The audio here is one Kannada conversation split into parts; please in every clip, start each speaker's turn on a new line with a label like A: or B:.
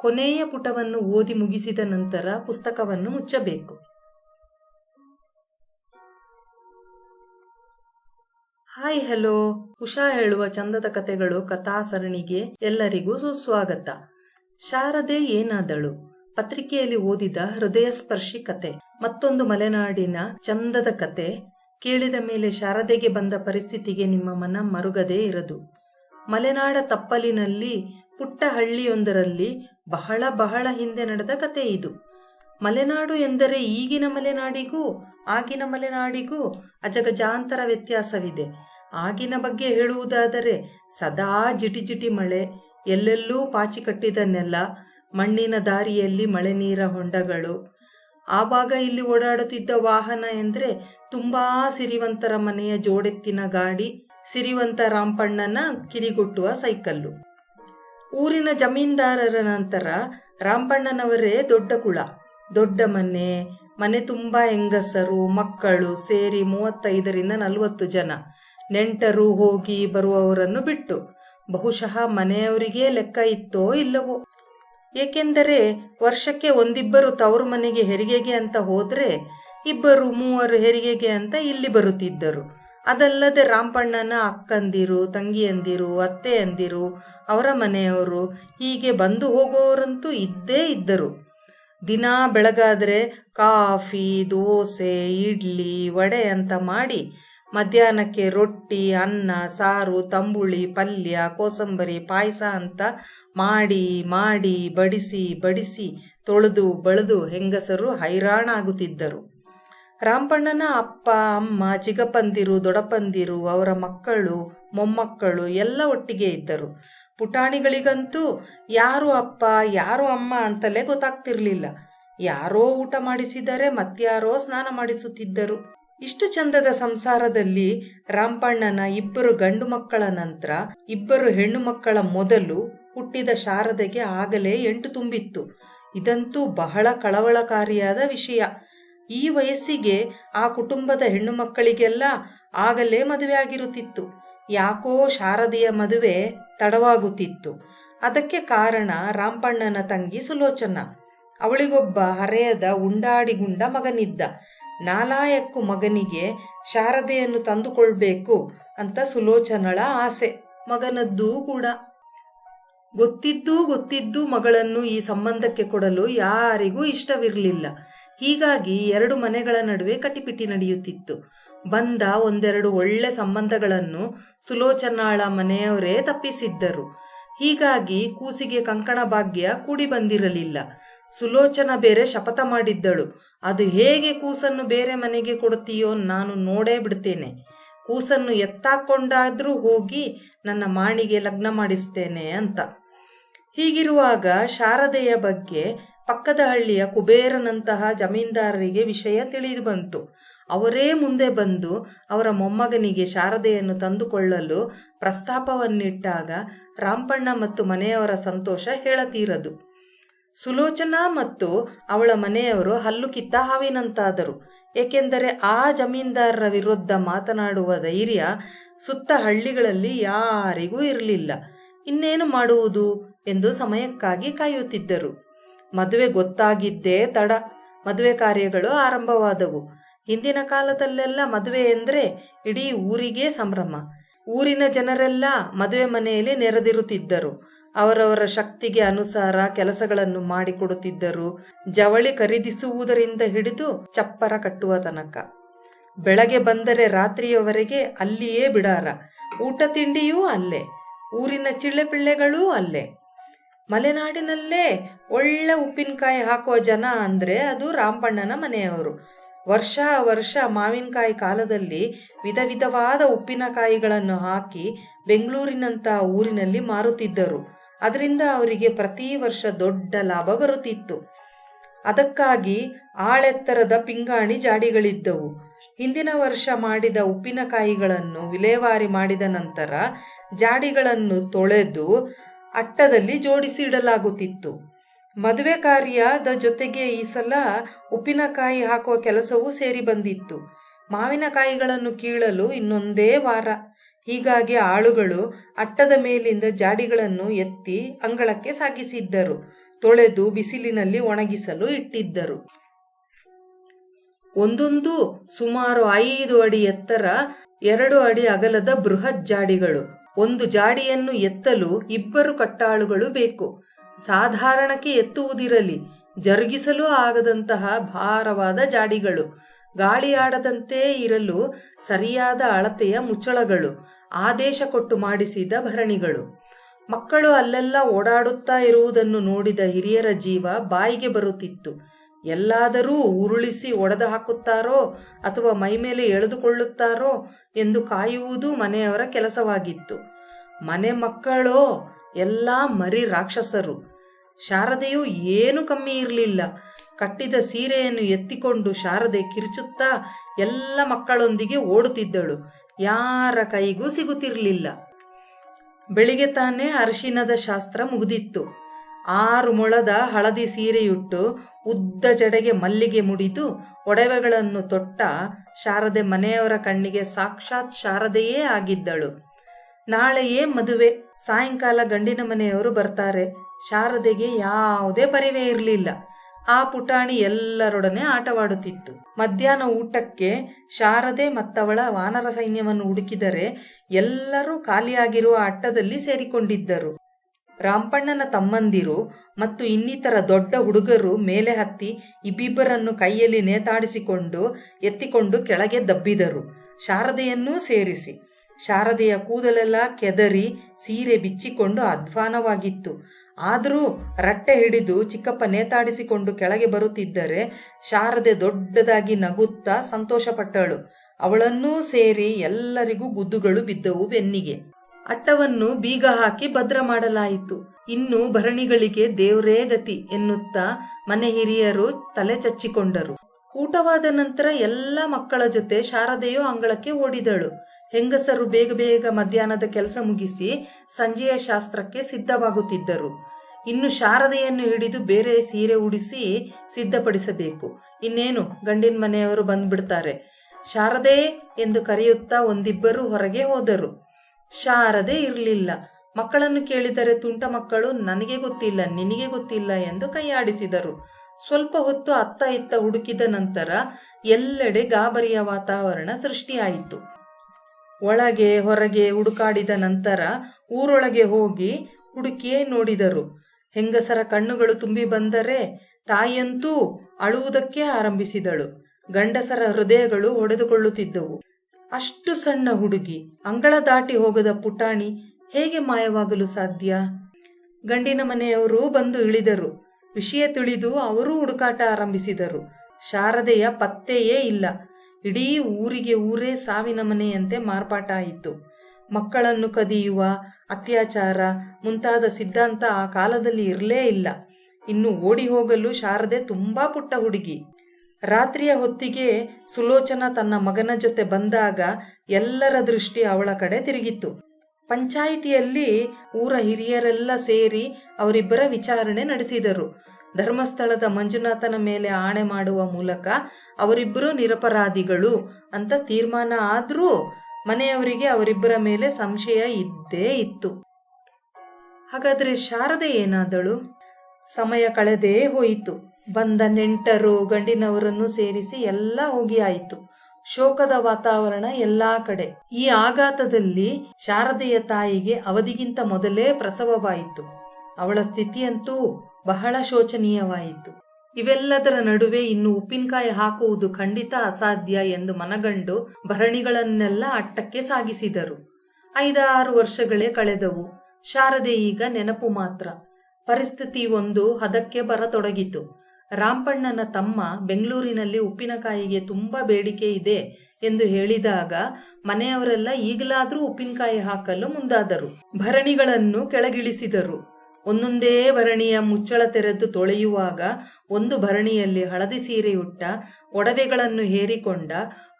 A: ಕೊನೆಯ ಪುಟವನ್ನು ಓದಿ ಮುಗಿಸಿದ ನಂತರ ಪುಸ್ತಕವನ್ನು ಮುಚ್ಚಬೇಕು. Hi, hello. ಉಷಾ ಹೇಳುವ ಚಂದದ ಕತೆಗಳು ಕಥಾ ಸರಣಿಗೆ ಎಲ್ಲರಿಗೂ ಸುಸ್ವಾಗತ. ಶಾರದೆ ಏನಾದಳು? ಪತ್ರಿಕೆಯಲ್ಲಿ ಓದಿದ ಹೃದಯ ಸ್ಪರ್ಶಿ ಕತೆ. ಮತ್ತೊಂದು ಮಲೆನಾಡಿನ ಚಂದದ ಕತೆ. ಕೇಳಿದ ಮೇಲೆ ಶಾರದೆಗೆ ಬಂದ ಪರಿಸ್ಥಿತಿಗೆ ನಿಮ್ಮ ಮನ ಮರುಗದೇ ಇರದು. ಮಲೆನಾಡ ತಪ್ಪಲಿನಲ್ಲಿ ಪುಟ್ಟ ಹಳ್ಳಿಯೊಂದರಲ್ಲಿ ಬಹಳ ಬಹಳ ಹಿಂದೆ ನಡೆದ ಕತೆ ಇದು. ಮಲೆನಾಡು ಎಂದರೆ ಈಗಿನ ಮಲೆನಾಡಿಗೂ ಆಗಿನ ಮಲೆನಾಡಿಗೂ ಅಜಗಜಾಂತರ ವ್ಯತ್ಯಾಸವಿದೆ. ಆಗಿನ ಬಗ್ಗೆ ಹೇಳುವುದಾದರೆ ಸದಾ ಜಿಟಿ ಜಿಟಿ ಮಳೆ, ಎಲ್ಲೆಲ್ಲೂ ಪಾಚಿ ಕಟ್ಟಿದ ಮಣ್ಣಿನ ದಾರಿಯಲ್ಲಿ ಮಳೆ ನೀರ ಹೊಂಡಗಳು. ಆವಾಗ ಇಲ್ಲಿ ಓಡಾಡುತ್ತಿದ್ದ ವಾಹನ ಎಂದ್ರೆ ತುಂಬಾ ಸಿರಿವಂತರ ಮನೆಯ ಜೋಡೆತ್ತಿನ ಗಾಡಿ, ಸಿರಿವಂತ ರಾಂಪಣ್ಣನ ಕಿರಿಗೊಟ್ಟುವ ಸೈಕಲ್ಲು. ಊರಿನ ಜಮೀನ್ದಾರರ ನಂತರ ರಾಮಣ್ಣನವರೇ ದೊಡ್ಡ ಕುಳ ದೊಡ್ಡ ಮನೆ ಮನೆ ತುಂಬಾ ಹೆಂಗಸರು, ಮಕ್ಕಳು ಸೇರಿ ಮೂವತ್ತೈದರಿಂದ ನಲವತ್ತು ಜನ. ನೆಂಟರು ಹೋಗಿ ಬರುವವರನ್ನು ಬಿಟ್ಟು. ಬಹುಶಃ ಮನೆಯವರಿಗೇ ಲೆಕ್ಕ ಇತ್ತೋ ಇಲ್ಲವೋ? ಏಕೆಂದರೆ ವರ್ಷಕ್ಕೆ ಒಂದಿಬ್ಬರು ತವರು ಮನೆಗೆ ಹೆರಿಗೆಗೆ ಅಂತ ಹೋದ್ರೆ, ಇಬ್ಬರು ಮೂವರು ಹೆರಿಗೆಗೆ ಅಂತ ಇಲ್ಲಿ ಬರುತ್ತಿದ್ದರು. ಅದಲ್ಲದೆ ರಾಂಪಣ್ಣನ ಅಕ್ಕಂದಿರು, ತಂಗಿಯಂದಿರು, ಅತ್ತೆಯಂದಿರು, ಅವರ ಮನೆಯವರು ಹೀಗೆ ಬಂದು ಹೋಗೋರಂತೂ ಇದ್ದೇ ಇದ್ದರು. ದಿನ ಬೆಳಗಾದರೆ ಕಾಫಿ, ದೋಸೆ, ಇಡ್ಲಿ, ವಡೆ ಅಂತ ಮಾಡಿ ಮಧ್ಯಾಹ್ನಕ್ಕೆ ರೊಟ್ಟಿ, ಅನ್ನ, ಸಾರು, ತಂಬುಳಿ, ಪಲ್ಯ, ಕೋಸಂಬರಿ, ಪಾಯಸ ಅಂತ ಮಾಡಿ ಮಾಡಿ, ಬಡಿಸಿ ಬಡಿಸಿ, ತೊಳೆದು, ಬಳದು ಹೆಂಗಸರು ಹೈರಾಣಾಗುತ್ತಿದ್ದರು. ರಾಂಪಣ್ಣನ ಅಪ್ಪ, ಅಮ್ಮ, ಚಿಗಪಂದಿರು, ದೊಡಪಂದಿರು, ಅವರ ಮಕ್ಕಳು, ಮೊಮ್ಮಕ್ಕಳು ಎಲ್ಲ ಒಟ್ಟಿಗೆ ಇದ್ದರು. ಪುಟಾಣಿಗಳಿಗಂತೂ ಯಾರು ಅಪ್ಪ, ಯಾರು ಅಮ್ಮ ಅಂತಲೇ ಗೊತ್ತಾಗ್ತಿರ್ಲಿಲ್ಲ. ಯಾರೋ ಊಟ ಮಾಡಿಸಿದರೆ ಮತ್ಯಾರೋ ಸ್ನಾನ ಮಾಡಿಸುತ್ತಿದ್ದರು. ಇಷ್ಟು ಚಂದದ ಸಂಸಾರದಲ್ಲಿ ರಾಂಪಣ್ಣನ ಇಬ್ಬರು ಗಂಡು ಮಕ್ಕಳ ನಂತರ ಇಬ್ಬರು ಹೆಣ್ಣು ಮಕ್ಕಳ ಮೊದಲು ಹುಟ್ಟಿದ ಶಾರದೆಗೆ ಆಗಲೇ ಎಂಟು ತುಂಬಿತ್ತು. ಇದಂತೂ ಬಹಳ ಕಳವಳಕಾರಿಯಾದ ವಿಷಯ. ಈ ವಯಸ್ಸಿಗೆ ಆ ಕುಟುಂಬದ ಹೆಣ್ಣು ಮಕ್ಕಳಿಗೆಲ್ಲ ಆಗಲೇ ಮದುವೆ ಆಗಿರುತ್ತಿತ್ತು ಯಾಕೋ ಶಾರದೆಯ ಮದುವೆ ತಡವಾಗುತ್ತಿತ್ತು. ಅದಕ್ಕೆ ಕಾರಣ ರಾಂಪಣ್ಣನ ತಂಗಿ ಸುಲೋಚನ. ಅವಳಿಗೊಬ್ಬ ಹರೆಯದ ಉಂಡಾಡಿಗುಂಡ ಮಗನಿದ್ದ. ನಾಲಾಯಕ್ಕು ಮಗನಿಗೆ ಶಾರದೆಯನ್ನು ತಂದುಕೊಳ್ಬೇಕು ಅಂತ ಸುಲೋಚನಳ ಆಸೆ. ಮಗನದ್ದೂ ಕೂಡ. ಗೊತ್ತಿದ್ದೂ ಗೊತ್ತಿದ್ದೂ ಮಗಳನ್ನು ಈ ಸಂಬಂಧಕ್ಕೆ ಕೊಡಲು ಯಾರಿಗೂ ಇಷ್ಟವಿರಲಿಲ್ಲ. ಹೀಗಾಗಿ ಎರಡು ಮನೆಗಳ ನಡುವೆ ಕಟಿಪಿಟಿ ನಡೆಯುತ್ತಿತ್ತು. ಬಂದ ಒಂದೆರಡು ಒಳ್ಳೆ ಸಂಬಂಧಗಳನ್ನು ಸುಲೋಚನಾಳ ಮನೆಯವರೇ ತಪ್ಪಿಸಿದ್ದರು. ಹೀಗಾಗಿ ಕೂಸಿಗೆ ಕಂಕಣ ಭಾಗ್ಯ ಕೂಡಿ ಬಂದಿರಲಿಲ್ಲ. ಸುಲೋಚನ ಬೇರೆ ಶಪಥ ಮಾಡಿದ್ದಳು. ಅದು ಹೇಗೆ ಕೂಸನ್ನು ಬೇರೆ ಮನೆಗೆ ಕೊಡುತ್ತೀಯೋ ನಾನು ನೋಡೇ ಬಿಡ್ತೇನೆ. ಕೂಸನ್ನು ಎತ್ತಾಕೊಂಡಾದ್ರೂ ಹೋಗಿ ನನ್ನ ಮಾಣಿಗೆ ಲಗ್ನ ಮಾಡಿಸ್ತೇನೆ ಅಂತ. ಹೀಗಿರುವಾಗ ಶಾರದೆಯ ಬಗ್ಗೆ ಪಕ್ಕದ ಹಳ್ಳಿಯ ಕುಬೇರನಂತಹ ಜಮೀನ್ದಾರರಿಗೆ ವಿಷಯ ತಿಳಿದು ಬಂತು. ಅವರೇ ಮುಂದೆ ಬಂದು ಅವರ ಮೊಮ್ಮಗನಿಗೆ ಶಾರದೆಯನ್ನು ತಂದುಕೊಳ್ಳಲು ಪ್ರಸ್ತಾಪವನ್ನಿಟ್ಟಾಗ ರಾಂಪಣ್ಣ ಮತ್ತು ಮನೆಯವರ ಸಂತೋಷ ಹೇಳತೀರದು. ಸುಲೋಚನಾ ಮತ್ತು ಅವಳ ಮನೆಯವರು ಹಲ್ಲು ಕಿತ್ತ ಹಾವಿನಂತಾದರು. ಏಕೆಂದರೆ ಆ ಜಮೀನ್ದಾರರ ವಿರುದ್ಧ ಮಾತನಾಡುವ ಧೈರ್ಯ ಸುತ್ತ ಹಳ್ಳಿಗಳಲ್ಲಿ ಯಾರಿಗೂ ಇರಲಿಲ್ಲ. ಇನ್ನೇನು ಮಾಡುವುದು ಎಂದು ಸಮಯಕ್ಕಾಗಿ ಕಾಯುತ್ತಿದ್ದರು. ಮದುವೆ ಗೊತ್ತಾಗಿದ್ದೇ ತಡ. ಮದುವೆ ಕಾರ್ಯಗಳು ಆರಂಭವಾದವು. ಹಿಂದಿನ ಕಾಲದಲ್ಲೆಲ್ಲ ಮದುವೆ ಎಂದ್ರೆ ಇಡೀ ಊರಿಗೇ ಸಂಭ್ರಮ. ಊರಿನ ಜನರೆಲ್ಲ ಮದುವೆ ಮನೆಯಲ್ಲಿ ನೆರೆದಿರುತ್ತಿದ್ದರು. ಅವರವರ ಶಕ್ತಿಗೆ ಅನುಸಾರ ಕೆಲಸಗಳನ್ನು ಮಾಡಿಕೊಡುತ್ತಿದ್ದರು. ಜವಳಿ ಖರೀದಿಸುವುದರಿಂದ ಹಿಡಿದು ಚಪ್ಪರ ಕಟ್ಟುವ ತನಕ. ಬೆಳಗ್ಗೆ ಬಂದರೆ ರಾತ್ರಿಯವರೆಗೆ ಅಲ್ಲಿಯೇ ಬಿಡಾರ. ಊಟ ತಿಂಡಿಯೂ ಅಲ್ಲೇ. ಊರಿನ ಚಿಳ್ಳೆಪಿಳ್ಳೆಗಳೂ ಅಲ್ಲೇ. ಮಲೆನಾಡಿನಲ್ಲೇ ಒಳ್ಳೆ ಉಪ್ಪಿನಕಾಯಿ ಹಾಕುವ ಜನ ಅಂದ್ರೆ ಅದು ರಾಮಣ್ಣನ ಮನೆಯವರು. ವರ್ಷ ವರ್ಷ ಮಾವಿನಕಾಯಿ ಕಾಲದಲ್ಲಿ ವಿಧ ವಿಧವಾದ ಉಪ್ಪಿನಕಾಯಿಗಳನ್ನು ಹಾಕಿ ಬೆಂಗಳೂರಿನಂತ ಊರಿನಲ್ಲಿ ಮಾರುತ್ತಿದ್ದರು. ಅದರಿಂದ ಅವರಿಗೆ ಪ್ರತಿ ವರ್ಷ ದೊಡ್ಡ ಲಾಭ ಬರುತ್ತಿತ್ತು. ಅದಕ್ಕಾಗಿ ಆಳೆತ್ತರದ ಪಿಂಗಾಣಿ ಜಾಡಿಗಳಿದ್ದವು. ಹಿಂದಿನ ವರ್ಷ ಮಾಡಿದ ಉಪ್ಪಿನಕಾಯಿಗಳನ್ನು ವಿಲೇವಾರಿ ಮಾಡಿದ ನಂತರ ಜಾಡಿಗಳನ್ನು ತೊಳೆದು ಅಟ್ಟದಲ್ಲಿ ಜೋಡಿಸಿ ಇಡಲಾಗುತ್ತಿತ್ತು. ಮದುವೆ ಕಾರ್ಯದ ಜೊತೆಗೆ ಈ ಸಲ ಉಪ್ಪಿನಕಾಯಿ ಹಾಕುವ ಕೆಲಸವೂ ಸೇರಿ ಬಂದಿತ್ತು. ಮಾವಿನಕಾಯಿಗಳನ್ನು ಕೀಳಲು ಇನ್ನೊಂದೇ ವಾರ. ಹೀಗಾಗಿ ಆಳುಗಳು ಅಟ್ಟದ ಮೇಲಿಂದ ಜಾಡಿಗಳನ್ನು ಎತ್ತಿ ಅಂಗಳಕ್ಕೆ ಸಾಗಿಸಿದ್ದರು. ತೊಳೆದು ಬಿಸಿಲಿನಲ್ಲಿ ಒಣಗಿಸಲು ಇಟ್ಟಿದ್ದರು. ಒಂದೊಂದು ಸುಮಾರು ಐದು ಅಡಿ ಎತ್ತರ ಎರಡು ಅಡಿ ಅಗಲದ ಬೃಹತ್ ಜಾಡಿಗಳು. ಒಂದು ಜಾಡಿಯನ್ನು ಎತ್ತಲು ಇಬ್ಬರು ಕಟ್ಟಾಳುಗಳು ಬೇಕು. ಸಾಧಾರಣಕ್ಕೆ ಎತ್ತುವುದಿರಲಿ, ಜರುಗಿಸಲು ಆಗದಂತಹ ಭಾರವಾದ ಜಾಡಿಗಳು. ಗಾಳಿಯಾಡದಂತೆ ಇರಲು ಸರಿಯಾದ ಅಳತೆಯ ಮುಚ್ಚಳಗಳು, ಆದೇಶ ಕೊಟ್ಟು ಮಾಡಿಸಿದ ಭರಣಿಗಳು. ಮಕ್ಕಳು ಅಲ್ಲೆಲ್ಲ ಓಡಾಡುತ್ತಾ ಇರುವುದನ್ನು ನೋಡಿದ ಹಿರಿಯರ ಜೀವ ಬಾಯಿಗೆ ಬರುತ್ತಿತ್ತು. ಎಲ್ಲಾದರೂ ಉರುಳಿಸಿ ಒಡೆದು ಹಾಕುತ್ತಾರೋ ಅಥವಾ ಮೈಮೇಲೆ ಎಳೆದುಕೊಳ್ಳುತ್ತಾರೋ ಎಂದು ಕಾಯುವುದು ಮನೆಯವರ ಕೆಲಸವಾಗಿತ್ತು. ಮನೆ ಮಕ್ಕಳೋ, ಎಲ್ಲ ಮರಿ ರಾಕ್ಷಸರು. ಶಾರದೆಯು ಏನು ಕಮ್ಮಿ ಇರಲಿಲ್ಲ. ಕಟ್ಟಿದ ಸೀರೆಯನ್ನು ಎತ್ತಿಕೊಂಡು ಶಾರದೆ ಕಿರುಚುತ್ತಾ ಎಲ್ಲ ಮಕ್ಕಳೊಂದಿಗೆ ಓಡುತ್ತಿದ್ದಳು. ಯಾರ ಕೈಗೂ ಸಿಗುತ್ತಿರಲಿಲ್ಲ. ಬೆಳಿಗ್ಗೆ ತಾನೇ ಅರಿಶಿನದ ಶಾಸ್ತ್ರ ಮುಗಿದಿತ್ತು. ಆರು ಮೊಳದ ಹಳದಿ ಸೀರೆಯುಟ್ಟು ಉದ್ದ ಜಡೆಗೆ ಮಲ್ಲಿಗೆ ಮುಡಿದು ಒಡವೆಗಳನ್ನು ತೊಟ್ಟ ಶಾರದೆ ಮನೆಯವರ ಕಣ್ಣಿಗೆ ಸಾಕ್ಷಾತ್ ಶಾರದೆಯೇ ಆಗಿದ್ದಳು. ನಾಳೆಯೇ ಮದುವೆ. ಸಾಯಂಕಾಲ ಗಂಡಿನ ಮನೆಯವರು ಬರ್ತಾರೆ. ಶಾರದೆಗೆ ಯಾವುದೇ ಪರಿವೆ ಇರಲಿಲ್ಲ. ಆ ಪುಟಾಣಿ ಎಲ್ಲರೊಡನೆ ಆಟವಾಡುತ್ತಿತ್ತು. ಮಧ್ಯಾಹ್ನ ಊಟಕ್ಕೆ ಶಾರದೆ ಮತ್ತವಳ ವಾನರ ಸೈನ್ಯವನ್ನು ಹುಡುಕಿದರೆ ಎಲ್ಲರೂ ಖಾಲಿಯಾಗಿರುವ ಅಟ್ಟದಲ್ಲಿ ಸೇರಿಕೊಂಡಿದ್ದರು. ರಾಂಪಣ್ಣನ ತಮ್ಮಂದಿರು ಮತ್ತು ಇನ್ನಿತರ ದೊಡ್ಡ ಹುಡುಗರು ಮೇಲೆ ಹತ್ತಿ ಇಬ್ಬಿಬ್ಬರನ್ನು ಕೈಯಲ್ಲಿ ನೇತಾಡಿಸಿಕೊಂಡು ಎತ್ತಿಕೊಂಡು ಕೆಳಗೆ ದಬ್ಬಿದರು. ಶಾರದೆಯನ್ನೂ ಸೇರಿಸಿ. ಶಾರದೆಯ ಕೂದಲೆಲ್ಲ ಕೆದರಿ ಸೀರೆ ಬಿಚ್ಚಿಕೊಂಡು ಅಧ್ವಾನವಾಗಿತ್ತು. ಆದರೂ ರಟ್ಟೆ ಹಿಡಿದು ಚಿಕ್ಕಪ್ಪ ನೇತಾಡಿಸಿಕೊಂಡು ಕೆಳಗೆ ಬರುತ್ತಿದ್ದರೆ ಶಾರದೆ ದೊಡ್ಡದಾಗಿ ನಗುತ್ತಾ ಸಂತೋಷಪಟ್ಟಳು. ಅವಳನ್ನೂ ಸೇರಿ ಎಲ್ಲರಿಗೂ ಗುದ್ದುಗಳು ಬಿದ್ದವು ಬೆನ್ನಿಗೆ. ಅಟ್ಟವನ್ನು ಬೀಗ ಹಾಕಿ ಭದ್ರ ಮಾಡಲಾಯಿತು. ಇನ್ನು ಭರಣಿಗಳಿಗೆ ದೇವರೇ ಗತಿ ಎನ್ನುತ್ತಾ ಮನೆ ಹಿರಿಯರು ತಲೆ ಚಚ್ಚಿಕೊಂಡರು. ಊಟವಾದ ನಂತರ ಎಲ್ಲ ಮಕ್ಕಳ ಜೊತೆ ಶಾರದೆಯು ಅಂಗಳಕ್ಕೆ ಓಡಿದಳು. ಹೆಂಗಸರು ಬೇಗ ಬೇಗ ಮಧ್ಯಾಹ್ನದ ಕೆಲಸ ಮುಗಿಸಿ ಸಂಜೆಯ ಶಾಸ್ತ್ರಕ್ಕೆ ಸಿದ್ಧವಾಗುತ್ತಿದ್ದರು. ಇನ್ನು ಶಾರದೆಯನ್ನು ಹಿಡಿದು ಬೇರೆ ಸೀರೆ ಉಡಿಸಿ ಸಿದ್ಧಪಡಿಸಬೇಕು. ಇನ್ನೇನು, ಗಂಡಿನ ಮನೆಯವರು ಬಂದ್ಬಿಡ್ತಾರೆ. ಶಾರದೆ ಎಂದು ಕರೆಯುತ್ತಾ ಒಂದಿಬ್ಬರು ಹೊರಗೆ ಹೋದರು. ಶಾರದೆ ಇರಲಿಲ್ಲ. ಮಕ್ಕಳನ್ನು ಕೇಳಿದರೆ ತುಂಟ ಮಕ್ಕಳು, ನನಗೆ ಗೊತ್ತಿಲ್ಲ, ನಿನಗೆ ಗೊತ್ತಿಲ್ಲ ಎಂದು ಕೈಯಾಡಿಸಿದರು. ಸ್ವಲ್ಪ ಹೊತ್ತು ಅತ್ತ ಇತ್ತ ಹುಡುಕಿದ ನಂತರ ಎಲ್ಲೆಡೆ ಗಾಬರಿಯ ವಾತಾವರಣ ಸೃಷ್ಟಿಯಾಯಿತು. ಒಳಗೆ ಹೊರಗೆ ಹುಡುಕಾಡಿದ ನಂತರ ಊರೊಳಗೆ ಹೋಗಿ ಹುಡುಕಿಯೇ ನೋಡಿದರು. ಹೆಂಗಸರ ಕಣ್ಣುಗಳು ತುಂಬಿ ಬಂದರೆ ತಾಯಿಯಂತೂ ಅಳುವುದಕ್ಕೆ ಆರಂಭಿಸಿದಳು. ಗಂಡಸರ ಹೃದಯಗಳು ಹೊಡೆದುಕೊಳ್ಳುತ್ತಿದ್ದವು ಅಷ್ಟು ಸಣ್ಣ ಹುಡುಗಿ, ಅಂಗಳ ದಾಟಿ ಹೋಗದ ಪುಟಾಣಿ ಹೇಗೆ ಮಾಯವಾಗಲು ಸಾಧ್ಯ? ಗಂಡಿನ ಮನೆಯವರು ಬಂದು ಇಳಿದರು. ವಿಷಯ ತಿಳಿದು ಅವರೂ ಹುಡುಕಾಟ ಆರಂಭಿಸಿದರು. ಶಾರದೆಯ ಪತ್ತೆಯೇ ಇಲ್ಲ. ಇಡೀ ಊರಿಗೆ ಊರೇ ಸಾವಿನ ಮನೆಯಂತೆ ಮಾರ್ಪಾಟಾಯಿತು. ಮಕ್ಕಳನ್ನು ಕದಿಯುವ, ಅತ್ಯಾಚಾರ ಮುಂತಾದ ಸಿದ್ಧಾಂತ ಆ ಕಾಲದಲ್ಲಿ ಇರಲೇ ಇಲ್ಲ. ಇನ್ನು ಓಡಿ ಹೋಗಲು ಶಾರದೆ ತುಂಬಾ ಪುಟ್ಟ ಹುಡುಗಿ. ರಾತ್ರಿಯ ಹೊತ್ತಿಗೆ ಸುಲೋಚನ ತನ್ನ ಮಗನ ಜೊತೆ ಬಂದಾಗ ಎಲ್ಲರ ದೃಷ್ಟಿ ಅವಳ ಕಡೆ ತಿರುಗಿತ್ತು. ಪಂಚಾಯಿತಿಯಲ್ಲಿ ಊರ ಹಿರಿಯರೆಲ್ಲ ಸೇರಿ ಅವರಿಬ್ಬರ ವಿಚಾರಣೆ ನಡೆಸಿದರು. ಧರ್ಮಸ್ಥಳದ ಮಂಜುನಾಥನ ಮೇಲೆ ಆಣೆ ಮಾಡುವ ಮೂಲಕ ಅವರಿಬ್ಬರು ನಿರಪರಾಧಿಗಳು ಅಂತ ತೀರ್ಮಾನ ಆದ್ರೂ ಮನೆಯವರಿಗೆ ಅವರಿಬ್ಬರ ಮೇಲೆ ಸಂಶಯ ಇದ್ದೇ ಇತ್ತು. ಹಾಗಾದ್ರೆ ಶಾರದೆ ಏನಾದಳು? ಸಮಯ ಕಳೆದೇ ಹೋಯಿತು. ಬಂದ ನೆಂಟರು, ಗಂಡಿನವರನ್ನು ಸೇರಿಸಿ ಎಲ್ಲ ಹೋಗಿ ಆಯಿತು. ಶೋಕದ ವಾತಾವರಣ ಎಲ್ಲಾ ಕಡೆ. ಈ ಆಘಾತದಲ್ಲಿ ಶಾರದೆಯ ತಾಯಿಗೆ ಅವಧಿಗಿಂತ ಮೊದಲೇ ಪ್ರಸವವಾಯಿತು. ಅವಳ ಸ್ಥಿತಿಯಂತೂ ಬಹಳ ಶೋಚನೀಯವಾಯಿತು. ಇವೆಲ್ಲದರ ನಡುವೆ ಇನ್ನು ಉಪ್ಪಿನಕಾಯಿ ಹಾಕುವುದು ಖಂಡಿತ ಅಸಾಧ್ಯ ಎಂದು ಮನಗಂಡು ಭರಣಿಗಳನ್ನೆಲ್ಲ ಅಟ್ಟಕ್ಕೆ ಸಾಗಿಸಿದರು. ಐದಾರು ವರ್ಷಗಳೇ ಕಳೆದವು. ಶಾರದೆ ಈಗ ನೆನಪು ಮಾತ್ರ. ಪರಿಸ್ಥಿತಿ ಒಂದು ಹದಕ್ಕೆ ಬರತೊಡಗಿತು. ರಾಂಪಣ್ಣನ ತಮ್ಮ ಬೆಂಗಳೂರಿನಲ್ಲಿ ಉಪ್ಪಿನಕಾಯಿಗೆ ತುಂಬಾ ಬೇಡಿಕೆ ಇದೆ ಎಂದು ಹೇಳಿದಾಗ ಮನೆಯವರೆಲ್ಲ ಈಗಲಾದರೂ ಉಪ್ಪಿನಕಾಯಿ ಹಾಕಲು ಮುಂದಾದರು. ಭರಣಿಗಳನ್ನು ಕೆಳಗಿಳಿಸಿದರು. ಒಂದೊಂದೇ ಭರಣಿಯ ಮುಚ್ಚಳ ತೆರೆದು ತೊಳೆಯುವಾಗ ಒಂದು ಭರಣಿಯಲ್ಲಿ ಹಳದಿ ಸೀರೆಯುಟ್ಟ, ಒಡವೆಗಳನ್ನು ಹೇರಿಕೊಂಡ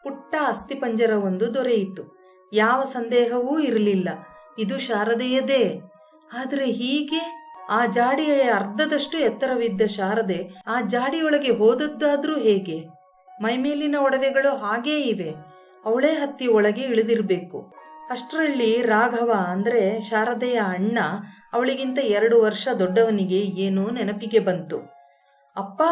A: ಪುಟ್ಟ ಅಸ್ಥಿಪಂಜರವೊಂದು ದೊರೆಯಿತು. ಯಾವ ಸಂದೇಹವೂ ಇರಲಿಲ್ಲ. ಇದು ಶಾರದೆಯದೇ. ಆದರೆ ಹೀಗೆ? ಆ ಜಾಡಿಯ ಅರ್ಧದಷ್ಟು ಎತ್ತರವಿದ್ದ ಶಾರದೆ ಆ ಜಾಡಿಯೊಳಗೆ ಹೋದದ್ದಾದ್ರೂ ಹೇಗೆ? ಮೈಮೇಲಿನ ಒಡವೆಗಳು ಹಾಗೇ ಇವೆ. ಅವಳೇ ಹತ್ತಿ ಒಳಗೆ ಇಳಿದಿರಬೇಕು. ಅಷ್ಟರಲ್ಲಿ ರಾಘವ ಅಂದ್ರೆ ಶಾರದೆಯ ಅಣ್ಣ ಅವಳಿಗಿಂತ ಎರಡು ವರ್ಷ ದೊಡ್ಡವನಿಗೆ ಏನೋ ನೆನಪಿಗೆ ಬಂತು. ಅಪ್ಪ,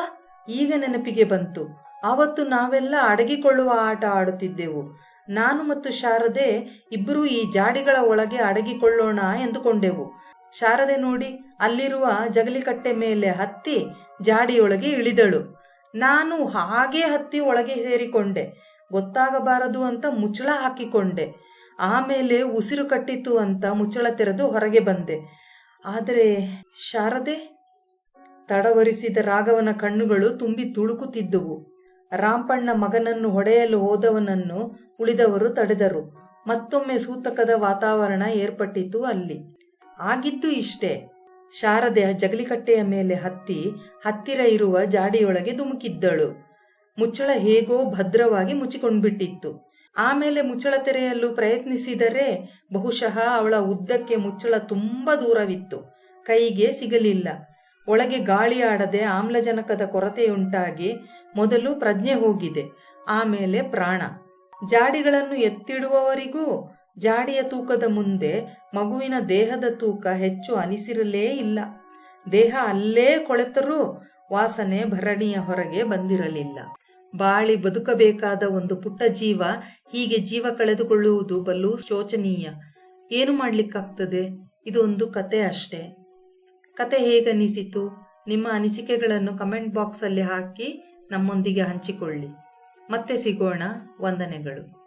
A: ಈಗ ನೆನಪಿಗೆ ಬಂತು. ಆವತ್ತು ನಾವೆಲ್ಲ ಅಡಗಿಕೊಳ್ಳುವ ಆಟ ಆಡುತ್ತಿದ್ದೆವು. ನಾನು ಮತ್ತು ಶಾರದೆ ಇಬ್ಬರೂ ಈ ಜಾಡಿಗಳ ಒಳಗೆ ಅಡಗಿಕೊಳ್ಳೋಣ ಎಂದುಕೊಂಡೆವು. ಶಾರದೆ ನೋಡಿ ಅಲ್ಲಿರುವ ಜಗಲಿಕಟ್ಟೆ ಮೇಲೆ ಹತ್ತಿ ಜಾಡಿಯೊಳಗೆ ಇಳಿದಳು. ನಾನು ಹಾಗೆ ಹತ್ತಿ ಒಳಗೆ ಸೇರಿಕೊಂಡೆ ಗೊತ್ತಾಗಬಾರದು ಅಂತ ಮುಚ್ಚಳ ಹಾಕಿಕೊಂಡೆ. ಆಮೇಲೆ ಉಸಿರು ಕಟ್ಟಿತು ಅಂತ ಮುಚ್ಚಳ ತೆರೆದು ಹೊರಗೆ ಬಂದೆ. ಆದರೆ ಶಾರದೆ, ತಡವರಿಸಿದ ರಾಘವನ ಕಣ್ಣುಗಳು ತುಂಬಿ ತುಳುಕುತ್ತಿದ್ದುವು. ರಾಂಪಣ್ಣ ಮಗನನ್ನು ಹೊಡೆಯಲು ಹೋದವನನ್ನು ಉಳಿದವರು ತಡೆದರು. ಮತ್ತೊಮ್ಮೆ ಸೂತಕದ ವಾತಾವರಣ ಏರ್ಪಟ್ಟಿತು ಅಲ್ಲಿ. ಆಗಿದ್ದು ಇಷ್ಟೇ. ಶಾರದೆ ಜಗಲಿಕಟ್ಟೆಯ ಮೇಲೆ ಹತ್ತಿ ಹತ್ತಿರ ಇರುವ ಜಾಡಿಯೊಳಗೆ ಧುಮುಕಿದ್ದಳು. ಮುಚ್ಚಳ ಹೇಗೋ ಭದ್ರವಾಗಿ ಮುಚ್ಚಿಕೊಂಡ್ಬಿಟ್ಟಿತ್ತು. ಆಮೇಲೆ ಮುಚ್ಚಳ ತೆರೆಯಲು ಪ್ರಯತ್ನಿಸಿದರೆ ಬಹುಶಃ ಅವಳ ಉದ್ದಕ್ಕೆ ಮುಚ್ಚಳ ತುಂಬಾ ದೂರವಿತ್ತು. ಕೈಗೆ ಸಿಗಲಿಲ್ಲ. ಒಳಗೆ ಗಾಳಿ ಆಡದೆ ಆಮ್ಲಜನಕದ ಕೊರತೆಯುಂಟಾಗಿ ಮೊದಲು ಪ್ರಜ್ಞೆ ಹೋಗಿದೆ, ಆಮೇಲೆ ಪ್ರಾಣ. ಜಾಡಿಗಳನ್ನು ಎತ್ತಿಡುವವರಿಗೂ ಜಾಡಿಯ ತೂಕದ ಮುಂದೆ ಮಗುವಿನ ದೇಹದ ತೂಕ ಹೆಚ್ಚು ಅನಿಸಿರಲೇ ಇಲ್ಲ. ದೇಹ ಅಲ್ಲೇ ಕೊಳೆತರೂ ವಾಸನೆ ಭರಣಿಯ ಹೊರಗೆ ಬಂದಿರಲಿಲ್ಲ. ಬಾಳಿ ಬದುಕಬೇಕಾದ ಒಂದು ಪುಟ್ಟ ಜೀವ ಹೀಗೆ ಜೀವ ಕಳೆದುಕೊಳ್ಳುವುದು ಬಲು ಶೋಚನೀಯ. ಏನು ಮಾಡ್ಲಿಕ್ಕಾಗ್ತದೆ? ಇದೊಂದು ಕತೆ ಅಷ್ಟೇ. ಕತೆ ಹೇಗನಿಸಿತು? ನಿಮ್ಮ ಅನಿಸಿಕೆಗಳನ್ನು ಕಮೆಂಟ್ ಬಾಕ್ಸಲ್ಲಿ ಹಾಕಿ ನಮ್ಮೊಂದಿಗೆ ಹಂಚಿಕೊಳ್ಳಿ. ಮತ್ತೆ ಸಿಗೋಣ, ವಂದನೆಗಳು.